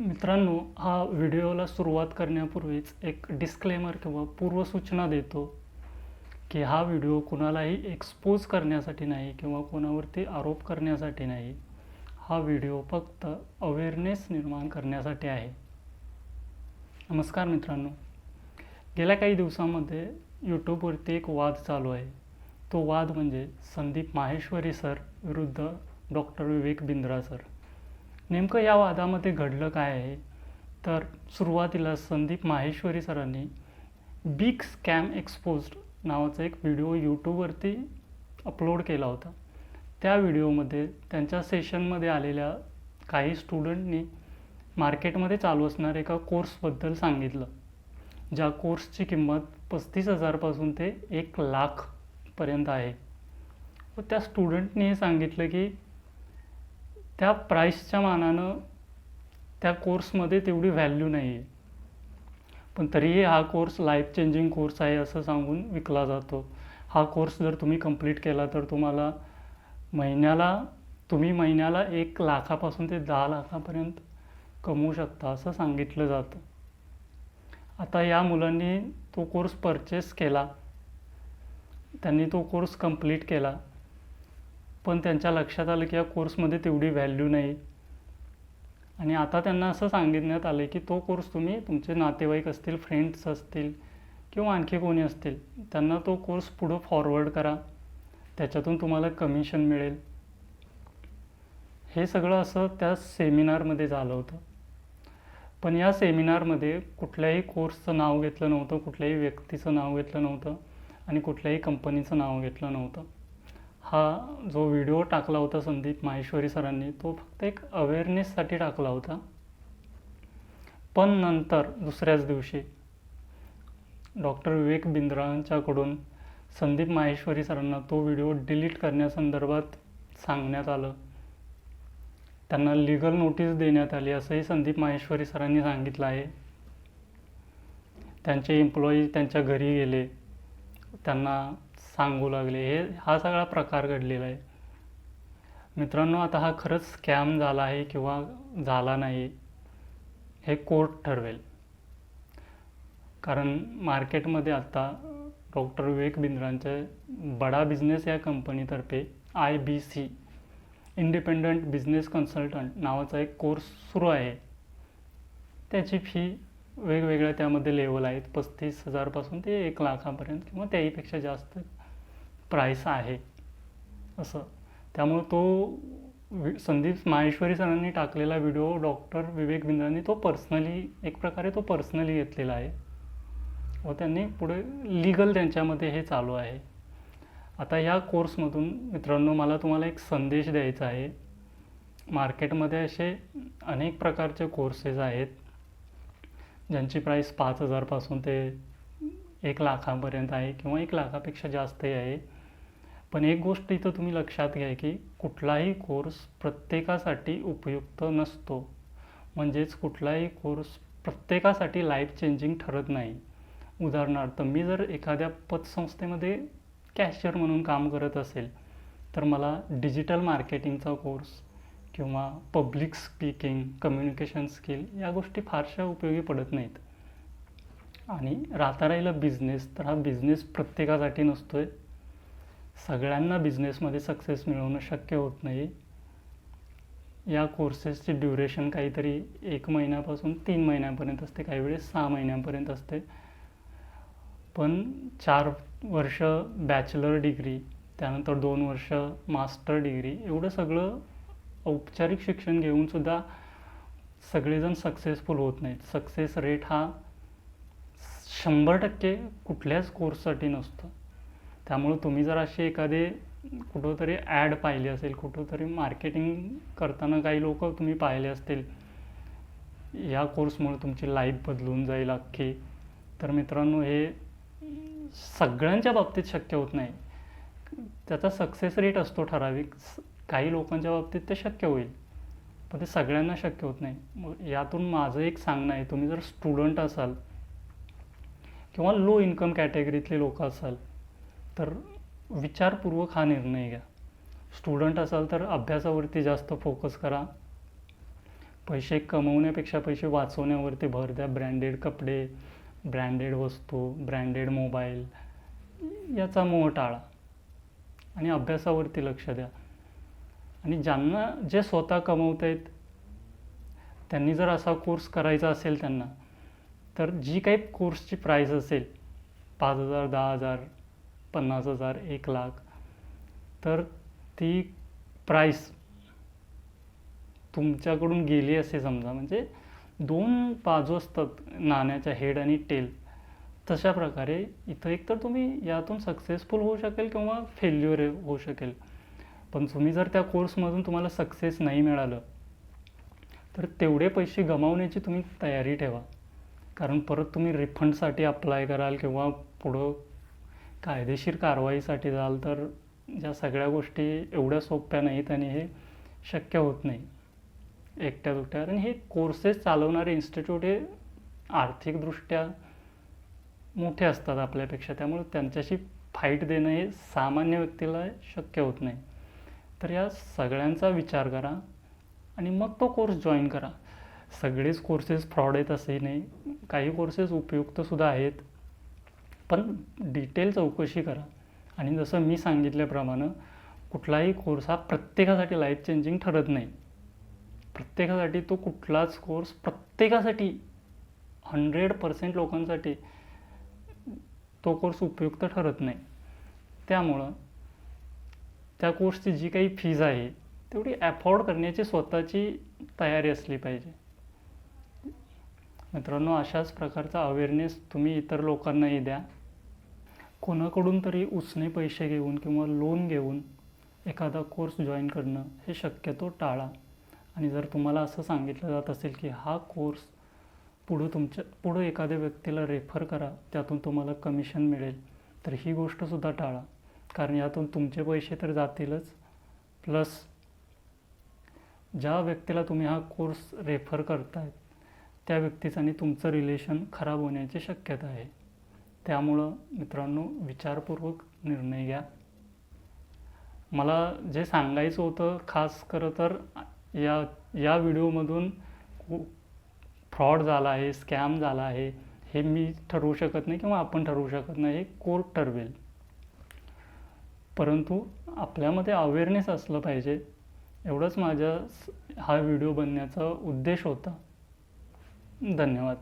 मित्रांनो हा व्हिडिओला सुरुवात करण्यापूर्वीच एक डिस्क्लेमर किंवा पूर्वसूचना देतो की हा व्हिडिओ कुणालाही एक्सपोज करण्यासाठी नाही किंवा कोणावरती आरोप करण्यासाठी नाही. हा व्हिडिओ फक्त अवेअरनेस निर्माण करण्यासाठी आहे. नमस्कार मित्रांनो. गेल्या काही दिवसांमध्ये यूट्यूबवरती एक वाद चालू आहे. तो वाद म्हणजे संदीप माहेश्वरी सर विरुद्ध डॉक्टर विवेक बिंद्रा सर. नेमकं या वादामध्ये घडलं काय आहे? तर सुरुवातीला संदीप माहेश्वरी सरांनी बिग स्कॅम एक्सपोज्ड नावाचा एक व्हिडिओ यूट्यूबवरती अपलोड केला होता. त्या व्हिडिओमध्ये त्यांच्या सेशनमध्ये आलेल्या काही स्टुडंटनी मार्केटमध्ये चालू असणाऱ्या एका कोर्सबद्दल सांगितलं ज्या कोर्सची किंमत पस्तीस हजारपासून ते एक लाखपर्यंत आहे. व त्या स्टुडंटनी हे सांगितलं की त्या प्राईसच्या मानानं त्या कोर्समध्ये तेवढी व्हॅल्यू नाही आहे पण तरीही हा कोर्स लाईफ चेंजिंग कोर्स आहे असं सांगून विकला जातो. हा कोर्स जर तुम्ही कंप्लीट केला तर तुम्हाला महिन्याला तुम्ही महिन्याला एक लाखापासून ते दहा लाखापर्यंत कमवू शकता असं सांगितलं जातं. आता या मुलांनी तो कोर्स परचेस केला. त्यांनी तो कोर्स कंप्लीट केला. पण त्यांच्या लक्षात आलं की या कोर्समध्ये तेवढी व्हॅल्यू नाही. आणि आता त्यांना असं सांगितण्यात आलं की तो कोर्स तुम्ही तुमचे नातेवाईक असतील फ्रेंड्स असतील किंवा आणखी कोणी असतील त्यांना तो कोर्स पुढं फॉरवर्ड करा. त्याच्यातून तुम्हाला कमिशन मिळेल. हे सगळं असं त्या सेमिनारमध्ये झालं होतं. पण या सेमिनारमध्ये कुठल्याही कोर्सचं नाव घेतलं नव्हतं कुठल्याही व्यक्तीचं नाव घेतलं नव्हतं आणि कुठल्याही कंपनीचं नाव घेतलं नव्हतं. हा जो व्हिडिओ टाकला होता संदीप माहेश्वरी सरांनी तो फक्त एक अवेअरनेससाठी टाकला होता. पण नंतर दुसऱ्याच दिवशी डॉक्टर विवेक बिंद्रांच्याकडून संदीप माहेश्वरी सरांना तो व्हिडिओ डिलीट करण्यासंदर्भात सांगण्यात आलं. त्यांना लिगल नोटीस देण्यात आली असंही संदीप माहेश्वरी सरांनी सांगितलं आहे. त्यांचे एम्प्लॉई त्यांच्या घरी गेले. त्यांना सांगू लागले. हे हा सगळा प्रकार घडलेला आहे. मित्रांनो आता हा खरंच स्कॅम झाला आहे किंवा झाला नाही हे कोर्ट ठरवेल. कारण मार्केटमध्ये आता डॉक्टर विवेक बिंद्रांचे बडा बिझनेस या कंपनीतर्फे I B C independent business consultant नावाचा एक कोर्स सुरू आहे. त्याची फी वेगवेगळ्या त्यामध्ये लेवल आहेत. पस्तीस हजारपासून ते एक लाखापर्यंत किंवा त्याहीपेक्षा जास्त प्राईस आहे. असं. त्यामुळं तो वि संदीप माहेश्वरी सरांनी टाकलेला व्हिडिओ डॉक्टर विवेक बिंद्रांनी तो पर्सनली एक प्रकारे तो पर्सनली घेतलेला आहे. व त्यांनी पुढे लिगल त्यांच्यामध्ये हे चालू आहे. आता ह्या कोर्समधून मित्रांनो मला तुम्हाला एक संदेश द्यायचा आहे. मार्केटमध्ये असे अनेक प्रकारचे कोर्सेस आहेत ज्यांची प्राईस पाच हजारपासून ते एक लाखापर्यंत आहे किंवा एक लाखापेक्षा जास्तही आहे. पण एक गोष्ट इथं तुम्ही लक्षात घ्या की कुठलाही कोर्स प्रत्येकासाठी उपयुक्त नसतो. म्हणजेच कुठलाही कोर्स प्रत्येकासाठी लाईफ चेंजिंग ठरत नाही. उदाहरणार्थ मी जर एखाद्या पतसंस्थेमध्ये कॅशियर म्हणून काम करत असेल तर मला डिजिटल मार्केटिंगचा कोर्स किंवा पब्लिक स्पीकिंग कम्युनिकेशन स्किल या गोष्टी फारशा उपयोगी पडत नाहीत. आणि राहता राहिला बिझनेस तर हा बिझनेस प्रत्येकासाठी नसतो आहे सगळ्यांना बिझनेसमध्ये सक्सेस मिळवणं शक्य होत नाही. या कोर्सेसची ड्युरेशन काहीतरी एक महिन्यापासून तीन महिन्यापर्यंत असते काही वेळेस सहा महिन्यापर्यंत असते. पण चार वर्ष बॅचलर डिग्री त्यानंतर दोन वर्ष मास्टर डिग्री एवढं सगळं औपचारिक शिक्षण घेऊनसुद्धा सगळेजण सक्सेसफुल होत नाहीत. सक्सेस रेट हा शंभर टक्के कुठल्याच कोर्ससाठी नसतो. त्यामुळं तुम्ही जर असे एखादे कुठंतरी ॲड पाहिली असेल कुठंतरी मार्केटिंग करताना काही लोक तुम्ही पाहिले असतील या कोर्समुळे तुमची लाईफ बदलून जाईल अख्खी. तर मित्रांनो हे सगळ्यांच्या बाबतीत शक्य होत नाही. त्याचा सक्सेस रेट असतो ठराविक. काही लोकांच्या बाबतीत ते शक्य होईल पण ते सगळ्यांना शक्य होत नाही. मग यातून माझं एक सांगणं आहे तुम्ही जर स्टुडंट असाल किंवा लो इन्कम कॅटेगरीतले लोक असाल तर विचारपूर्वक हा निर्णय घ्या. स्टुडंट असाल तर अभ्यासावरती जास्त फोकस करा. पैसे कमवण्यापेक्षा पैसे वाचवण्यावरती भर द्या. ब्रँडेड कपडे ब्रँडेड वस्तू ब्रँडेड मोबाईल याचा मोह टाळा आणि अभ्यासावरती लक्ष द्या. आणि ज्यांना जे स्वतः कमवत आहेत त्यांनी जर असा कोर्स करायचा असेल त्यांना तर जी काही कोर्सची प्राईस असेल पाच हजार दहा हजार पन्नास हजार एक लाख. तर ती प्राईस तुमच्याकडून गेली असे समजा. म्हणजे दोन बाजू असतात नाण्याच्या हेड आणि टेल तशा प्रकारे इथं एकतर तुम्ही यातून सक्सेसफुल होऊ शकेल किंवा फेल्युअर होऊ शकेल. पण तुम्ही जर त्या कोर्समधून तुम्हाला सक्सेस नाही मिळालं तर तेवढे पैसे गमावण्याची तुम्ही तयारी ठेवा. कारण परत तुम्ही रिफंडसाठी अप्लाय कराल किंवा पुढं कायदेशीर कारवाईसाठी जाल तर या सगळ्या गोष्टी एवढ्या सोप्या नाहीत आणि हे शक्य होत नाही. एकट्या दुकट्या आणि हे कोर्सेस चालवणारे इन्स्टिट्यूट हे आर्थिकदृष्ट्या मोठे असतात आपल्यापेक्षा. त्यामुळे त्यांच्याशी फाईट देणं हे सामान्य व्यक्तीला शक्य होत नाही. तर या सगळ्यांचा विचार करा आणि मग तो कोर्स जॉईन करा. सगळेच कोर्सेस फ्रॉड आहेत असे नाही. काही कोर्सेस उपयुक्तसुद्धा आहेत. पण डिटेल चौकशी करा. आणि जसं मी सांगितल्याप्रमाणे कुठलाही कोर्स हा प्रत्येकासाठी लाईफ चेंजिंग ठरत नाही. प्रत्येकासाठी तो कुठलाच कोर्स प्रत्येकासाठी हंड्रेड पर्सेंट लोकांसाठी तो कोर्स उपयुक्त ठरत नाही. त्यामुळं त्या कोर्सची जी काही फीज आहे तेवढी ॲफोर्ड करण्याची स्वतःची तयारी असली पाहिजे. मित्रांनो अशाच प्रकारचा अवेअरनेस तुम्ही इतर लोकांनाही द्या. कोणाकडून तरी उसने पैसे घेऊन किंवा लोन घेऊन एखादा कोर्स जॉईन करणं हे शक्यतो टाळा. आणि जर तुम्हाला असं सांगितलं जात असेल की हा कोर्स पुढं तुमच्या पुढं एखाद्या व्यक्तीला रेफर करा त्यातून तुम्हाला कमिशन मिळेल तर ही गोष्टसुद्धा टाळा. कारण यातून तुमचे पैसे तर जातीलच. प्लस ज्या व्यक्तीला तुम्ही हा कोर्स रेफर करतायत त्या व्यक्तीचं आणि तुमचं रिलेशन खराब होण्याची शक्यता आहे. त्यामुळं मित्रांनो विचारपूर्वक निर्णय घ्या. मला जे सांगायचं होतं खास खरं तर या या व्हिडिओमधून फ्रॉड झाला आहे स्कॅम झाला आहे हे मी ठरवू शकत नाही किंवा आपण ठरवू शकत नाही हे कोर्ट ठरवेल. परंतु आपल्यामध्ये अवेअरनेस असलं पाहिजे. एवढंच माझ्या हा व्हिडिओ बनण्याचा उद्देश होता. धन्यवाद.